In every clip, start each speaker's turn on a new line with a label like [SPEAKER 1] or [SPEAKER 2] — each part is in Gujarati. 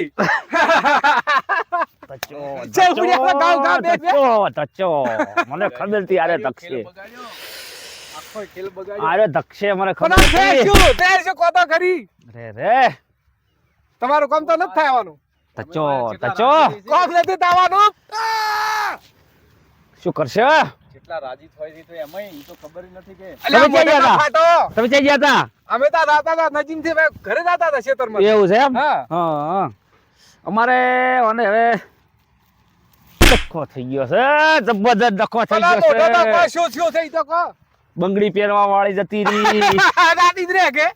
[SPEAKER 1] ભાઈ.
[SPEAKER 2] મને ખબર હતી અરે
[SPEAKER 3] બગાડ્યો.
[SPEAKER 2] આરે ધકશે મને ખબર
[SPEAKER 1] ખરી?
[SPEAKER 2] રે રે.
[SPEAKER 1] તમારું કામ તો નથી થવાનું.
[SPEAKER 2] તચો તચો
[SPEAKER 3] રાજી
[SPEAKER 1] નથી થવાનું.
[SPEAKER 2] શું કરશે?
[SPEAKER 3] કેટલા રાજી થઈ છે તો એમાં ઈ તો ખબર નથી કે.
[SPEAKER 2] તમે
[SPEAKER 1] જઈ
[SPEAKER 2] ગયા
[SPEAKER 1] હતા?
[SPEAKER 2] તમે જઈ ગયા હતા?
[SPEAKER 1] અમે તો રાતા હતા નજીમથી ઘરે જાતા હતા ખેતરમાં
[SPEAKER 2] એવું છે એમ?
[SPEAKER 1] હા
[SPEAKER 2] હા. અમારે અને હવે ડખો થઈ ગયો છે. જબરદસ્ત ડખો થઈ ગયો છે.
[SPEAKER 1] શું
[SPEAKER 2] બંગડી પહેરવા વાળી જતી રહી.
[SPEAKER 1] દાદી રે કે?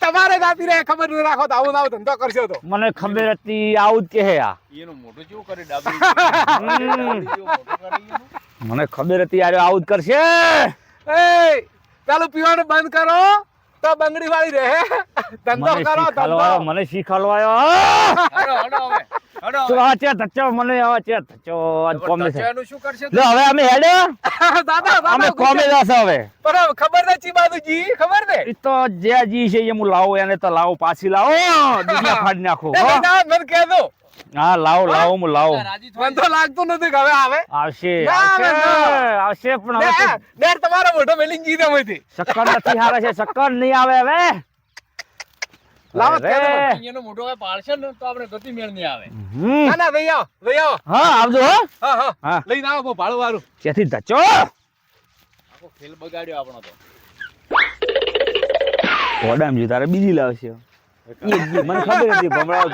[SPEAKER 1] તમારે દાદી રે ખબર ન રાખો તો આવું આવું ધંધો કરશો તો.
[SPEAKER 2] મને ખબર હતી આવું જ કહે આ.
[SPEAKER 3] એનો મોઢું કેવું કરે એનું.
[SPEAKER 2] મને ખબર હતી યાર આવું જ કરશે.
[SPEAKER 1] એ પેલું પીવાનું બંધ કરો. તો બંગડી વાળી રહે. ધંધો કરો ધંધો.
[SPEAKER 2] મને શીખાડવાયો.
[SPEAKER 3] હડો, હડો હવે. હડો
[SPEAKER 2] આ છે ધચ્ચો મને આ છે ધચ્ચો આજ કોમે છે.
[SPEAKER 3] તચિયાનું શું કરશે
[SPEAKER 2] લો હવે અમે હેડે.
[SPEAKER 1] દાદા
[SPEAKER 2] અમે કોમે જશે હવે.
[SPEAKER 1] પણ ખબર નથી બાજુજી ખબર ને
[SPEAKER 2] ઈ તો જે જી છે એ હું લાવું એને તો લાવો પાછી લાવો. દુનિયા ફાડી નાખું.
[SPEAKER 1] ના, મને કહેજો.
[SPEAKER 2] હા લાવો લાવો હું લાવો.
[SPEAKER 1] મને તો લાગતું નથી હવે આવે?
[SPEAKER 2] આવશે. આવશે પણ હવે તો
[SPEAKER 1] ને તમારો મોઢો મેલીને જીતે હોયથી.
[SPEAKER 2] શક્કર નથી હારે છે શક્કર નહીં આવે હવે.
[SPEAKER 1] લાવો જ
[SPEAKER 2] અરે.
[SPEAKER 1] કહેજો.
[SPEAKER 3] એનો મોઢો હવે પાડશે ને તો આપણે ગતિ મેળ નહીં આવે.
[SPEAKER 1] ના ના લઈ આવો લઈ આવો.
[SPEAKER 2] હા આવજો હો.
[SPEAKER 1] હા હા.
[SPEAKER 2] હા.
[SPEAKER 1] લઈને આવો બહુ વાળું
[SPEAKER 2] ત્યાંથી ધચ્ચો
[SPEAKER 3] આખો ખેલ બગાડ્યો આપણો તો.
[SPEAKER 2] ઓડામ જો તારે બીજી લાવશે. મને ખબર હતી ભમરાઓ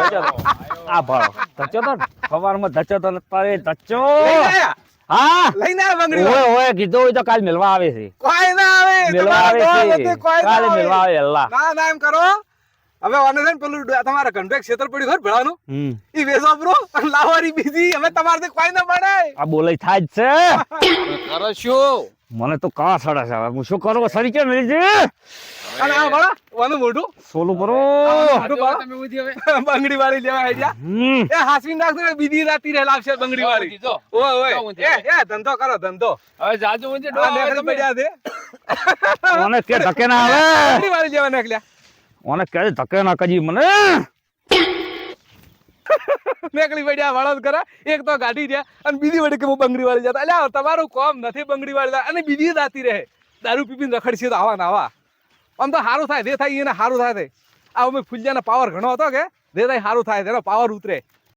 [SPEAKER 2] આ ભાળો ધચો તો. સવારમાં ધચ્ચો તો ધચો. તારે? હા?
[SPEAKER 1] લઈને આયા બંગડી
[SPEAKER 2] ઓય ઓય કીધું હોય તો કાલ મેલવા આવે છે.
[SPEAKER 1] કોઈ ના આવે મેલવા
[SPEAKER 2] આવે છે. કાલ મેલવા આવે. અલ્લા
[SPEAKER 1] ના ના એમ કરો. હવે ઓને છે પેલું તમારા ઘંટેક ક્ષેત્ર પડ્યું હોય ભેળાનું? ઈ વેચો બ્રો લાવારી બીજી. હવે તમારે કોઈ ના પડે
[SPEAKER 2] આ બોલાય થાય જ છે.
[SPEAKER 3] કરો શું?
[SPEAKER 2] મને તો કા સડા છે. હવે હું શું કરું? સરી કે મેળી છે?
[SPEAKER 1] અને આ ભણા ઓનું મોઢું.
[SPEAKER 2] સોલું કરો
[SPEAKER 1] મોઢું
[SPEAKER 3] જો
[SPEAKER 1] ભણો.
[SPEAKER 3] તમે ઉધી હવે.
[SPEAKER 1] બંગડી વાળી લેવા આઈડિયા એ હાસવી નાખજો બીજી રાતી રે લાવશે બંગડી વાળી. ઓય ઓય. એ એ ધંધો કરો ધંધો.
[SPEAKER 3] હવે જાજુ ઊંચે ડો.
[SPEAKER 1] પડ્યા છે.
[SPEAKER 2] મને કે ધકે ના આવે?
[SPEAKER 1] બંગડી વાળી લેવા નીકળ્યા.
[SPEAKER 2] મને કે ધકે ના કજી મને?
[SPEAKER 1] નીકળી પડ્યા વાળો કરે. એક તો ગાડી રહ્યા અને બીજી વડે કે હું બંગડી વાળી જતા. અલ્યા તમારું કોમ નથી બંગડી વાળી અને બીજી રાતી રહે. દારૂ પીપીને રખડશે તો આવા ના આવા. આમ તો સારું થાય, જે થાય એને સારું થાય આ અમે ફૂલિયાનો પાવર ઘણો હતો કે, જે થાય સારું થાય, તેનો પાવર ઉતરે.